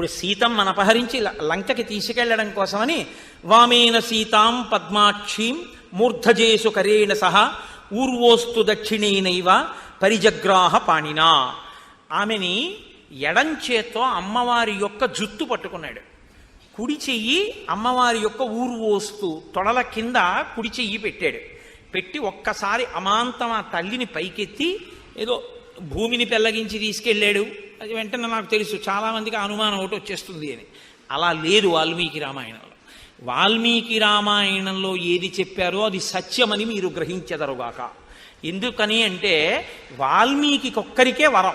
ఇప్పుడు సీతమ్మను అపహరించి లంకకి తీసుకెళ్ళడం కోసమని వామేన సీతాం పద్మాక్షీం మూర్ధజేసు కరేణ సహా ఊర్వోస్తు దక్షిణేనైవ పరిజగ్రాహ పాణినా. ఆమెని ఎడంచేత్తో అమ్మవారి యొక్క జుత్తు పట్టుకున్నాడు. కుడి చెయ్యి అమ్మవారి యొక్క ఊర్వోస్తు తొడల కింద కుడి చెయ్యి పెట్టాడు. పెట్టి ఒక్కసారి అమాంతం ఆ తల్లిని పైకెత్తి ఏదో భూమిని పెల్లగించి తీసుకెళ్ళాడు. అది వెంటనే నాకు తెలుసు. చాలామందికి అనుమానం ఒకటి వచ్చేస్తుంది అని. అలా లేదు వాల్మీకి రామాయణంలో. వాల్మీకి రామాయణంలో ఏది చెప్పారో అది సత్యమని మీరు గ్రహించెదరుగాక. ఎందుకని అంటే వాల్మీకి ఒక్కరికే వరం.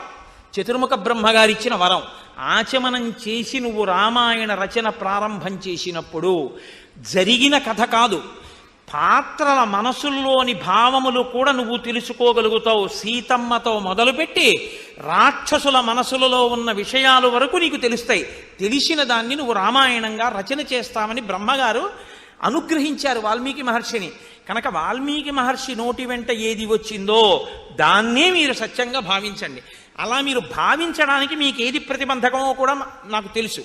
చతుర్ముఖ బ్రహ్మగారు ఇచ్చిన వరం. ఆచమనం చేసి నువ్వు రామాయణ రచన ప్రారంభం చేసినప్పుడు జరిగిన కథ కాదు. పాత్రల మనసుల్లోని భావములు కూడా నువ్వు తెలుసుకోగలుగుతావు. సీతమ్మతో మొదలుపెట్టి రాక్షసుల మనసులలో ఉన్న విషయాలు వరకు నీకు తెలుస్తాయి. తెలిసిన దాన్ని నువ్వు రామాయణంగా రచన చేస్తామని బ్రహ్మగారు అనుగ్రహించారు వాల్మీకి మహర్షిని. కనుక వాల్మీకి మహర్షి నోటి వెంట ఏది వచ్చిందో దాన్నే మీరు సత్యంగా భావించండి. అలా మీరు భావించడానికి మీకు ఏది ప్రతిబంధకమో కూడా నాకు తెలుసు.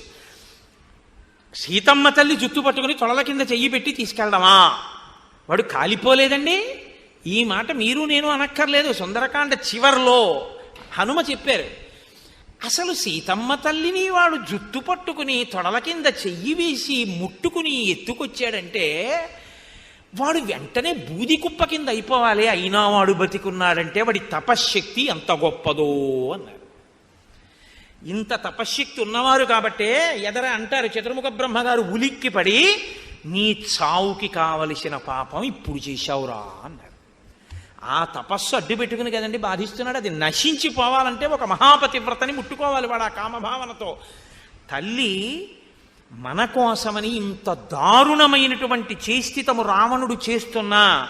సీతమ్మ తల్లి జుత్తు పట్టుకుని తొడల కింద చెయ్యి పెట్టి తీసుకెళ్దామా? వాడు కాలిపోలేదండి? ఈ మాట మీరు నేను అనక్కర్లేదు. సుందరకాండ చివర్లో హనుమ చెప్పారు అసలు సీతమ్మ తల్లిని వాడు జుత్తు పట్టుకుని తొడల కింద చెయ్యి వేసి ముట్టుకుని ఎత్తుకొచ్చాడంటే వాడు వెంటనే బూది కుప్ప కింద అయిపోవాలి. అయినా వాడు బతికున్నాడంటే వాడి తపశ్శక్తి ఎంత గొప్పదో అన్నారు. ఇంత తపశ్శక్తి ఉన్నవారు కాబట్టే ఎదర అంటారు చతుర్ముఖ బ్రహ్మగారు ఉలిక్కి పడి నీ చావుకి కావలసిన పాపం ఇప్పుడు చేశావురా అన్నారు ఆ తపస్సు అడ్డు పెట్టుకుని కదండి బాధిస్తున్నాడు. అది నశించిపోవాలంటే ఒక మహాపతివ్రతని ముట్టుకోవాలి వాడు ఆ కామభావనతో. తల్లి మన కోసమని ఇంత దారుణమైనటువంటి చేస్థితము రావణుడు చేస్తున్న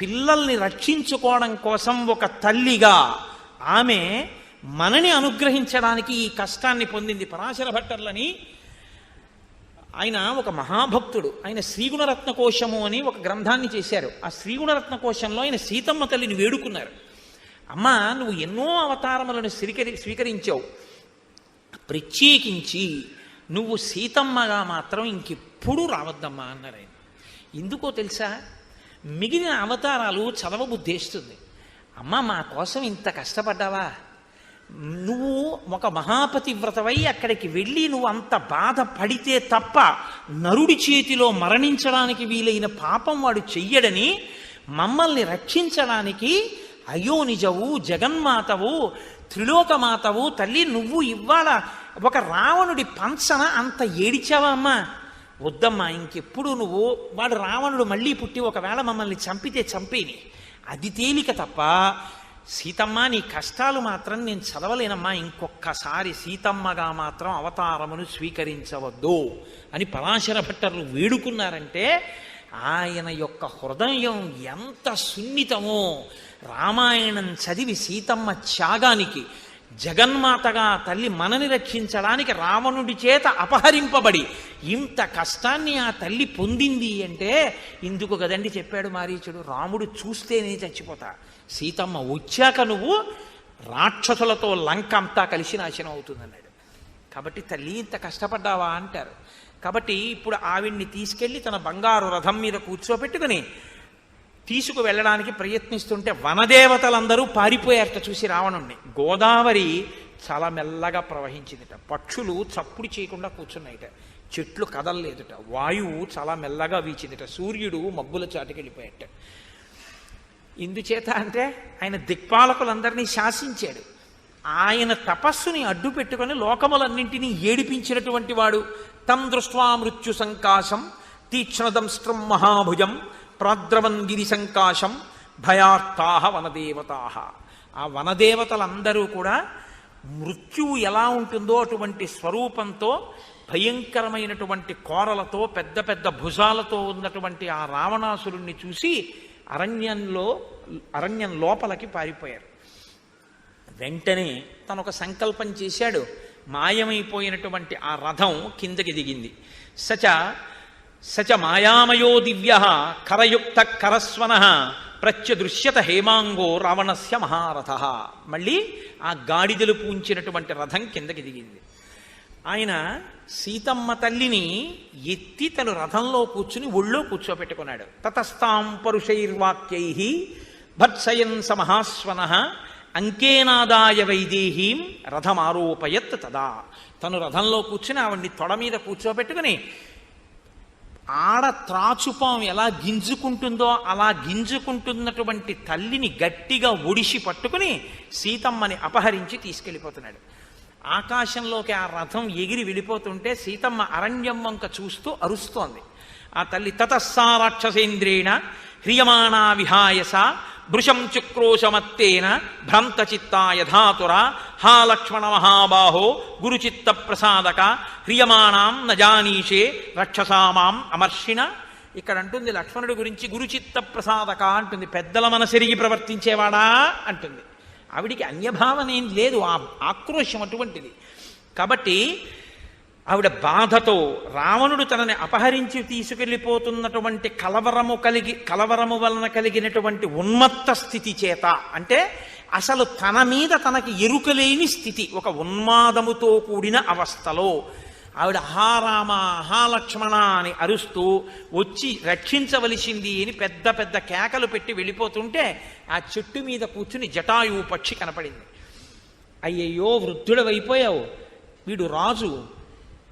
పిల్లల్ని రక్షించుకోవడం కోసం ఒక తల్లిగా ఆమె మనని అనుగ్రహించడానికి ఈ కష్టాన్ని పొందింది పరాశర భట్టర్లని ఆయన ఒక మహాభక్తుడు. ఆయన శ్రీగుణరత్న కోశము అని ఒక గ్రంథాన్ని చేశారు. ఆ శ్రీగుణరత్న కోశంలో ఆయన సీతమ్మ తల్లిని వేడుకున్నారు. అమ్మా నువ్వు ఎన్నో అవతారములను స్వీకరి స్వీకరించావు. ప్రత్యేకించి నువ్వు సీతమ్మగా మాత్రం ఇంకెప్పుడు రావద్దమ్మా అన్నారు ఆయన. ఎందుకో తెలుసా? మిగిలిన అవతారాలు చదవబుద్ధేస్తుంది అమ్మ మా కోసం ఇంత కష్టపడ్డావా? నువ్వు ఒక మహాపతివ్రతవై అక్కడికి వెళ్ళి నువ్వు అంత బాధ పడితే తప్ప నరుడి చేతిలో మరణించడానికి వీలైన పాపం వాడు చెయ్యడని మమ్మల్ని రక్షించడానికి అయ్యో నిజవు జగన్మాతవు త్రిలోకమాతవు తల్లి నువ్వు ఇవ్వాల ఒక రావణుడి పంచన అంత ఏడిచావా అమ్మా? వద్దమ్మా ఇంకెప్పుడు నువ్వు? వాడు రావణుడు మళ్ళీ పుట్టి ఒకవేళ మమ్మల్ని చంపితే చంపేని. అది తేలిక తప్ప సీతమ్మ నీ కష్టాలు మాత్రం నేను చదవలేనమ్మా. ఇంకొక్కసారి సీతమ్మగా మాత్రం అవతారమును స్వీకరించవద్దు అని పరాశర భట్టర్లు వేడుకున్నారంటే ఆయన యొక్క హృదయం ఎంత సున్నితమో. రామాయణం చదివి సీతమ్మ త్యాగానికి జగన్మాతగా తల్లి మనని రక్షించడానికి రావణుడి చేత అపహరింపబడి ఇంత కష్టాన్ని ఆ తల్లి పొందింది అంటే ఇందుకు కదండి చెప్పాడు మారీచుడు రాముడు చూస్తేనే చచ్చిపోతా. సీతమ్మ వచ్చాక నువ్వు రాక్షసులతో లంక అంతా కలిసి నాశనం అవుతుందన్నాడు. కాబట్టి తల్లి ఇంత కష్టపడ్డావా అంటారు. కాబట్టి ఇప్పుడు ఆవిడ్ని తీసుకెళ్ళి తన బంగారు రథం మీద కూర్చోపెట్టుకుని తీసుకు వెళ్ళడానికి ప్రయత్నిస్తుంటే వనదేవతలందరూ పారిపోయారట చూసి రావణుణ్ణి. గోదావరి చాలా మెల్లగా ప్రవహించిందిట. పక్షులు చప్పుడు చేయకుండా కూర్చున్నాయిట. చెట్లు కదలలేదుట. వాయువు చాలా మెల్లగా వీచిందిట. సూర్యుడు మబ్బుల చాటుకెళ్ళిపోయాట ఇందుచేత అంటే ఆయన దిక్పాలకులందరినీ శాసించాడు. ఆయన తపస్సుని అడ్డు పెట్టుకొని లోకములన్నింటినీ ఏడిపించినటువంటి వాడు. తం దృష్ట్వా మృత్యు సంకాశం తీక్ష్ణదంస్ట్రం మహాభుజం ప్రాద్రవన్ గిరి సంకాశం భయార్థాహ వనదేవతాహ ఆ వనదేవతలందరూ కూడా మృత్యువు ఎలా ఉంటుందో అటువంటి స్వరూపంతో భయంకరమైనటువంటి కోరలతో పెద్ద పెద్ద భుజాలతో ఉన్నటువంటి ఆ రావణాసురుణ్ణి చూసి అరణ్యంలో అరణ్యం లోపలికి పారిపోయారు. వెంటనే తను ఒక సంకల్పం చేశాడు. మాయమైపోయినటువంటి ఆ రథం కిందకి దిగింది. సచ సచ మాయామయో దివ్య కరయుక్త కరస్వన ప్రత్యదృశ్యత హేమాంగో రావణస్య మహారథ. మళ్ళీ ఆ గాడిదలు పూంచినటువంటి రథం కిందకి దిగింది. ఆయన సీతమ్మ తల్లిని ఎత్తి తను రథంలో కూర్చుని ఒళ్ళో కూర్చోపెట్టుకున్నాడు. తతస్థాం పరుషైర్వాక్యై భత్సయన్ సమహాస్వన అంకేనాదాయ వైదేహీం రథమారోపయత్ తదా. తను రథంలో కూర్చుని ఆవిడ్ని తొడ మీద కూర్చోబెట్టుకుని ఆడ త్రాచుపాం ఎలా గింజుకుంటుందో అలా గింజుకుంటున్నటువంటి తల్లిని గట్టిగా ఒడిసి పట్టుకుని సీతమ్మని అపహరించి తీసుకెళ్ళిపోతున్నాడు. ఆకాశంలోకి ఆ రథం ఎగిరి వెళ్ళిపోతుంటే సీతమ్మ అరణ్యం వంక చూస్తూ అరుస్తోంది. ఆ తల్లి తతస్సా రాక్షసేంద్రేణ హ్రియమాణా విహాయస భృశం చుక్రోశమత్తేన భ్రాంతచిత్తా యథాతుర హా లక్ష్మణ మహాబాహో గురుచిత్త ప్రసాదక హ్రియమాణం నజానీషే రక్షసామాం అమర్షిణ. ఇక్కడ అంటుంది లక్ష్మణుడి గురించి గురుచిత్త ప్రసాదక అంటుంది. పెద్దల మనసెరిగి ప్రవర్తించేవాడా అంటుంది. ఆవిడికి అన్యభావన ఏం లేదు. ఆ ఆక్రోశం అటువంటిది. కాబట్టి ఆవిడ బాధతో రావణుడు తనని అపహరించి తీసుకెళ్ళిపోతున్నటువంటి కలవరము కలిగి కలవరము వలన కలిగినటువంటి ఉన్మత్త స్థితి చేత అంటే అసలు తన మీద తనకి ఎరుకలేని స్థితి ఒక ఉన్మాదముతో కూడిన అవస్థలో ఆవిడ హారామ హాలక్ష్మణ అని అరుస్తూ వచ్చి రక్షించవలసింది అని పెద్ద పెద్ద కేకలు పెట్టి వెళ్ళిపోతుంటే ఆ చెట్టు మీద కూర్చుని జటాయువు పక్షి కనపడింది. అయ్యయ్యో వృద్ధుడవైపోయావు. వీడు రాజు.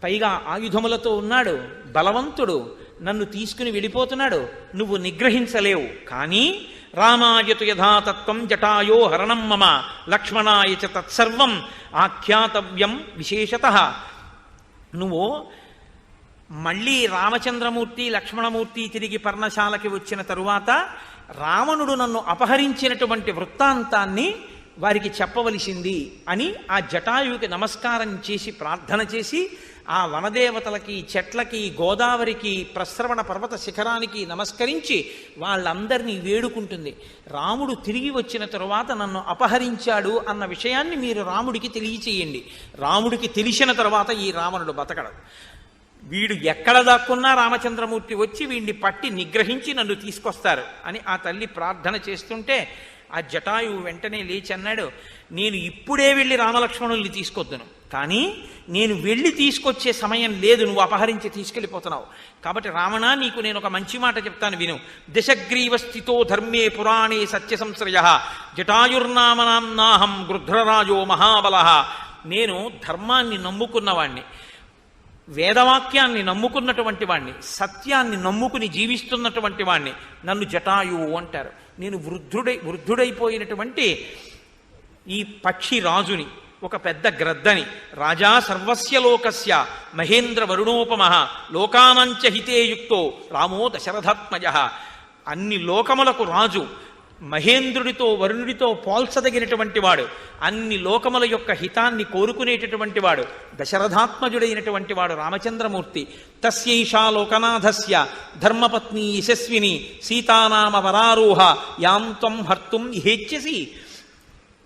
పైగా ఆయుధములతో ఉన్నాడు. బలవంతుడు. నన్ను తీసుకుని వెళ్ళిపోతున్నాడు. నువ్వు నిగ్రహించలేవు. కానీ రామాయతు యథాతత్వం జటాయో హరణం మమ. లక్ష్మణాయ చ తత్సర్వం ఆఖ్యాతవ్యం విశేషత. నువ్వు మళ్ళీ రామచంద్రమూర్తి లక్ష్మణమూర్తి తిరిగి పర్ణశాలకి వచ్చిన తరువాత రావణుడు నన్ను అపహరించినటువంటి వృత్తాంతాన్ని వారికి చెప్పవలసింది అని ఆ జటాయువుకి నమస్కారం చేసి ప్రార్థన చేసి ఆ వనదేవతలకి చెట్లకి గోదావరికి ప్రస్రవణ పర్వత శిఖరానికి నమస్కరించి వాళ్ళందరినీ వేడుకుంటుంది. రాముడు తిరిగి వచ్చిన తరువాత నన్ను అపహరించాడు అన్న విషయాన్ని మీరు రాముడికి తెలియచేయండి. రాముడికి తెలిసిన తరువాత ఈ రావణుడు బతకడు. వీడు ఎక్కడ దాక్కున్నా రామచంద్రమూర్తి వచ్చి వీడిని పట్టి నిగ్రహించి నన్ను తీసుకొస్తారు అని ఆ తల్లి ప్రార్థన చేస్తుంటే ఆ జటాయువు వెంటనే లేచి అన్నాడు నేను ఇప్పుడే వెళ్ళి రామలక్ష్మణుల్ని తీసుకొద్దును. కానీ నేను వెళ్ళి తీసుకొచ్చే సమయం లేదు నువ్వు అపహరించి తీసుకెళ్ళిపోతున్నావు. కాబట్టి రావణ నీకు నేను ఒక మంచి మాట చెప్తాను విను. దశగ్రీవ స్థితో ధర్మే పురాణే సత్య సంశ్రయ జటాయుర్నామనాహం గృధ్రరాజో మహాబల. నేను ధర్మాన్ని నమ్ముకున్నవాణ్ణి వేదవాక్యాన్ని నమ్ముకున్నటువంటి వాణ్ణి సత్యాన్ని నమ్ముకుని జీవిస్తున్నటువంటి వాణ్ణి. నన్ను జటాయువు అంటారు. నేను వృద్ధుడై వృద్ధుడైపోయినటువంటి ఈ పక్షి రాజుని ఒక పెద్ద గ్రద్దని రాజా సర్వస్య లోకస్య మహేంద్ర వరుణోపమ లోకానంచ హితేయుక్తో రామో దశరథాత్మజ. అన్ని లోకములకు రాజు మహేంద్రుడితో వరుణుడితో పోల్చదగినటువంటి వాడు అన్ని లోకముల యొక్క హితాన్ని కోరుకునేటటువంటి వాడు దశరథాత్మజుడైనటువంటి వాడు రామచంద్రమూర్తి. తస్యైషా లోకనాథస్య ధర్మపత్ని యశస్విని సీతానామ వరారోహ యాం హర్తుం ఇహేచ్యసి.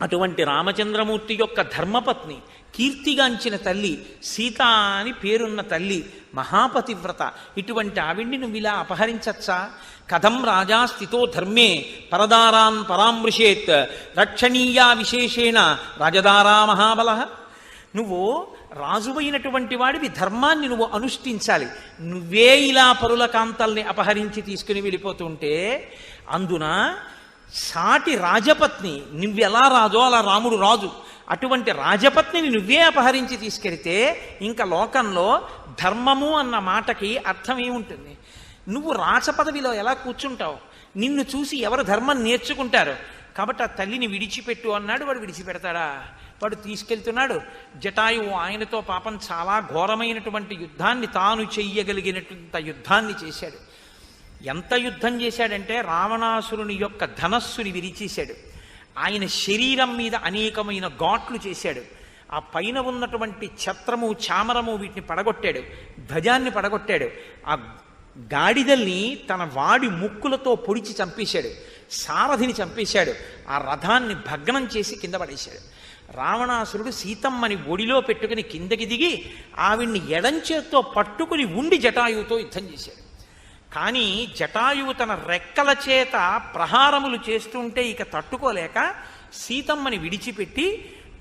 అటువంటి రామచంద్రమూర్తి యొక్క ధర్మపత్ని కీర్తిగాంచిన తల్లి సీత అని పేరున్న తల్లి మహాపతివ్రత. ఇటువంటి ఆవిడ్ని నువ్వు ఇలా అపహరించచ్చా? కథం రాజా స్థితో ధర్మే పరదారాన్ పరామృషేత్ రక్షణీయా విశేషేణ రాజదారా మహాబల. నువ్వు రాజువైనటువంటి వాడివి ధర్మాన్ని నువ్వు అనుష్ఠించాలి. నువ్వే ఇలా పరుల కాంతల్ని అపహరించి తీసుకుని వెళ్ళిపోతుంటే అందున సాటి రాజపత్ని నువ్వెలా రాజో అలా రాముడు రాజు. అటువంటి రాజపత్నిని నువ్వే అపహరించి తీసుకెళ్తే ఇంకా లోకంలో ధర్మము అన్న మాటకి అర్థం ఏముంటుంది? నువ్వు రాచపదవిలో ఎలా కూర్చుంటావు? నిన్ను చూసి ఎవరు ధర్మం నేర్చుకుంటారు? కాబట్టి ఆ తల్లిని విడిచిపెట్టు అన్నాడు వాడు విడిచిపెడతాడా? వాడు తీసుకెళ్తున్నాడు. జటాయువు ఆయనతో పాపం చాలా ఘోరమైనటువంటి యుద్ధాన్ని తాను చెయ్యగలిగినటువంటి యుద్ధాన్ని చేశాడు. ఎంత యుద్ధం చేశాడంటే రావణాసురుని యొక్క ధనస్సుని విరిచేశాడు. ఆయన శరీరం మీద అనేకమైన ఘాట్లు చేశాడు. ఆ పైన ఉన్నటువంటి ఛత్రము చామరము వీటిని పడగొట్టాడు. ధ్వజాన్ని పడగొట్టాడు. ఆ గాడిదల్ని తన వాడి ముక్కులతో పొడిచి చంపేశాడు. సారథిని చంపేశాడు. ఆ రథాన్ని భగ్నం చేసి కింద పడేశాడు. రావణాసురుడు సీతమ్మని ఒడిలో పెట్టుకుని కిందకి దిగి ఆవిడ్ని ఎడంచేత్తో పట్టుకుని ఉండి జటాయువుతో యుద్ధం చేశాడు. కానీ జటాయువు తన రెక్కల చేత ప్రహారములు చేస్తుంటే ఇక తట్టుకోలేక సీతమ్మని విడిచిపెట్టి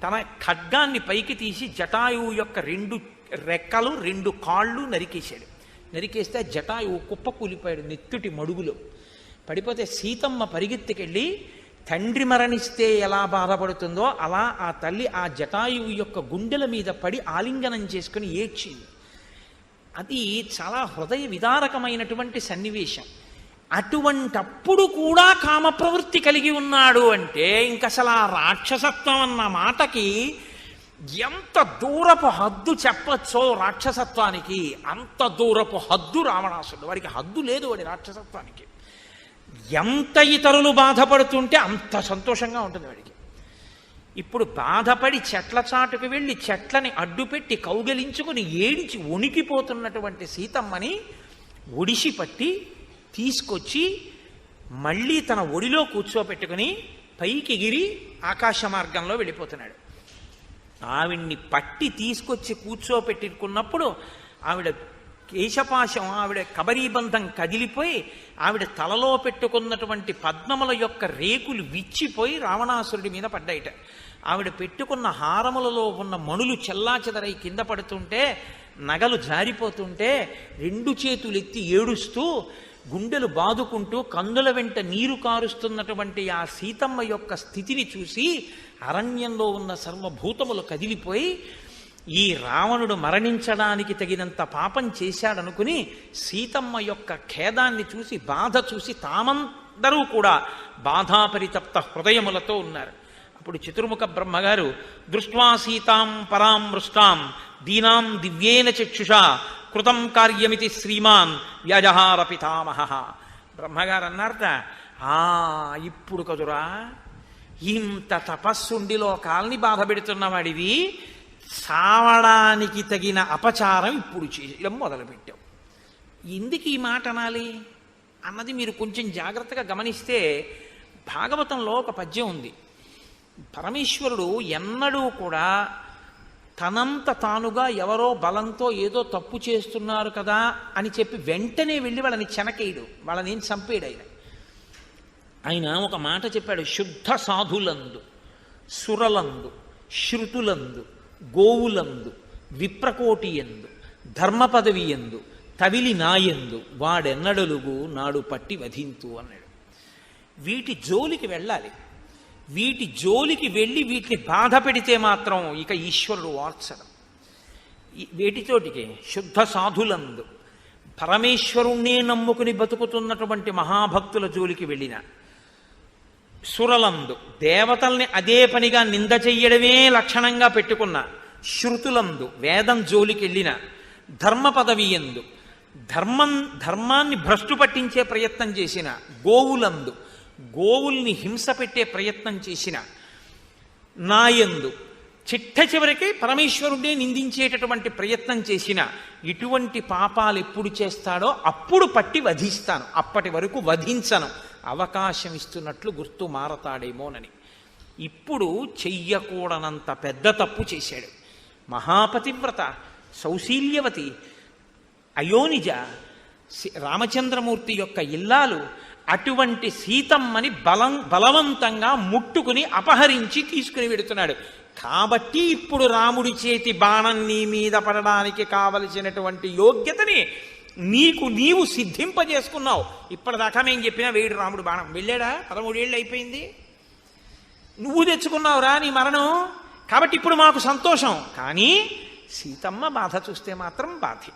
తన ఖడ్గాన్ని పైకి తీసి జటాయువు యొక్క రెండు రెక్కలు రెండు కాళ్ళు నరికేశాడు. నరికేస్తే జటాయువు కుప్ప కూలిపోయాడు నెత్తుటి మడుగులో. పడిపోతే సీతమ్మ పరిగెత్తికెళ్ళి తండ్రి మరణిస్తే ఎలా బాధపడుతుందో అలా ఆ తల్లి ఆ జటాయువు యొక్క గుండెల మీద పడి ఆలింగనం చేసుకుని ఏడ్చింది. అది చాలా హృదయ విదారకమైనటువంటి సన్నివేశం. అటువంటప్పుడు కూడా కామ ప్రవృత్తి కలిగి ఉన్నాడు అంటే ఇంక అసలు ఆ రాక్షసత్వం అన్న మాటకి ఎంత దూరపు హద్దు చెప్పచ్చో రాక్షసత్వానికి అంత దూరపు హద్దు రావణాసుడు. వాడికి హద్దు లేదు వాడి రాక్షసత్వానికి. ఎంత ఇతరులు బాధపడుతుంటే అంత సంతోషంగా ఉంటుంది వాడికి. ఇప్పుడు బాధపడి చెట్ల చాటుకు వెళ్ళి చెట్లని అడ్డుపెట్టి కౌగలించుకుని ఏడిచి వణికిపోతున్నటువంటి సీతమ్మని ఒడిసి పట్టి తీసుకొచ్చి మళ్ళీ తన ఒడిలో కూర్చోపెట్టుకుని పైకి ఎగిరి ఆకాశ మార్గంలో వెళ్ళిపోతున్నాడు. ఆవిడ్ని పట్టి తీసుకొచ్చి కూర్చోపెట్టుకున్నప్పుడు ఆవిడ కేశపాశం ఆవిడ కబరీబంధం కదిలిపోయి ఆవిడ తలలో పెట్టుకున్నటువంటి పద్మముల యొక్క రేకులు విచ్చిపోయి రావణాసురుడి మీద పడ్డాయిట. ఆవిడ పెట్టుకున్న హారములలో ఉన్న మణులు చెల్లాచెదరై కింద పడుతుంటే నగలు జారిపోతుంటే రెండు చేతులు ఎత్తి ఏడుస్తూ గుండెలు బాదుకుంటూ కందుల వెంట నీరు కారుస్తున్నటువంటి ఆ సీతమ్మ యొక్క స్థితిని చూసి అరణ్యంలో ఉన్న సర్వభూతములు కదిలిపోయి ఈ రావణుడు మరణించడానికి తగినంత పాపం చేశాడనుకుని సీతమ్మ యొక్క ఖేదాన్ని చూసి బాధ చూసి తామందరూ కూడా బాధాపరితప్త హృదయములతో ఉన్నారు. అప్పుడు చతుర్ముఖ బ్రహ్మగారు దృష్ట్వా సీతాం పరాం మృష్టాం దీనాం దివ్యేన చక్షుషా కృతం కార్యమితి శ్రీమాన్ వ్యజహార పితామహ బ్రహ్మగారు అన్నారట ఆ ఇప్పుడు కదురా ఇంత తపస్సుండి లోకాల్ని బాధ పెడుతున్నవాడివి సావడానికి తగిన అపచారం ఇప్పుడు చేయడం మొదలుపెట్టావు ఎందుకు ఈ మాట అనాలి? అన్నది మీరు కొంచెం జాగ్రత్తగా గమనిస్తే భాగవతంలో ఒక పద్యం ఉంది. పరమేశ్వరుడు ఎన్నడూ కూడా తనంత తానుగా ఎవరో బలంతో ఏదో తప్పు చేస్తున్నారు కదా అని చెప్పి వెంటనే వెళ్ళి వాళ్ళని చెనకేయడు. వాళ్ళని ఏం చంపేడు ఆయన. ఆయన ఒక మాట చెప్పాడు శుద్ధ సాధులందు సురలందు శృతులందు గోవులందు విప్రకోటియందు ధర్మ పదవి ఎందు తవిలి నాయందు వాడెన్నడలుగు నాడు పట్టి వధింతు అన్నాడు. వీటి జోలికి వెళ్ళాలి. వీటి జోలికి వెళ్ళి వీటిని బాధ పెడితే మాత్రం ఇక ఈశ్వరుడు వార్చడం వీటితోటికి శుద్ధ సాధులందు పరమేశ్వరుణ్ణే నమ్ముకుని బతుకుతున్నటువంటి మహాభక్తుల జోలికి వెళ్ళిన సురలందు. దేవతల్ని అదే పనిగా నింద చెయ్యడమే లక్షణంగా పెట్టుకున్న శృతులందు వేదం జోలికెళ్ళిన ధర్మ పదవి ఎందు ధర్మం ధర్మాన్ని భ్రష్టు పట్టించే ప్రయత్నం చేసిన గోవులందు గోవుల్ని హింస పెట్టే ప్రయత్నం చేసిన నాయందు చిట్ట చివరికి పరమేశ్వరుడే నిందించేటటువంటి ప్రయత్నం చేసిన ఇటువంటి పాపాలు ఎప్పుడు చేస్తాడో అప్పుడు పట్టి వధిస్తాను. అప్పటి వరకు వధించను. అవకాశం ఇస్తున్నట్లు గుర్తు మారతాడేమోనని. ఇప్పుడు చెయ్యకూడనంత పెద్ద తప్పు చేశాడు. మహాపతివ్రత సౌశీల్యవతి అయోనిజ రామచంద్రమూర్తి యొక్క ఇల్లాలు అటువంటి సీతమ్మని బలం బలవంతంగా ముట్టుకుని అపహరించి తీసుకుని వెడుతున్నాడు. కాబట్టి ఇప్పుడు రాముడి చేతి బాణం నీ మీద పడడానికి కావలసినటువంటి యోగ్యతని నీకు నీవు సిద్ధింపజేసుకున్నావు. ఇప్పటిదాకా మేము చెప్పినా వేడు రాముడు బాణం. వెళ్ళాడా? పదమూడేళ్ళు అయిపోయింది. నువ్వు తెచ్చుకున్నావురా నీ మరణం. కాబట్టి ఇప్పుడు మాకు సంతోషం. కానీ సీతమ్మ బాధ చూస్తే మాత్రం బాధే.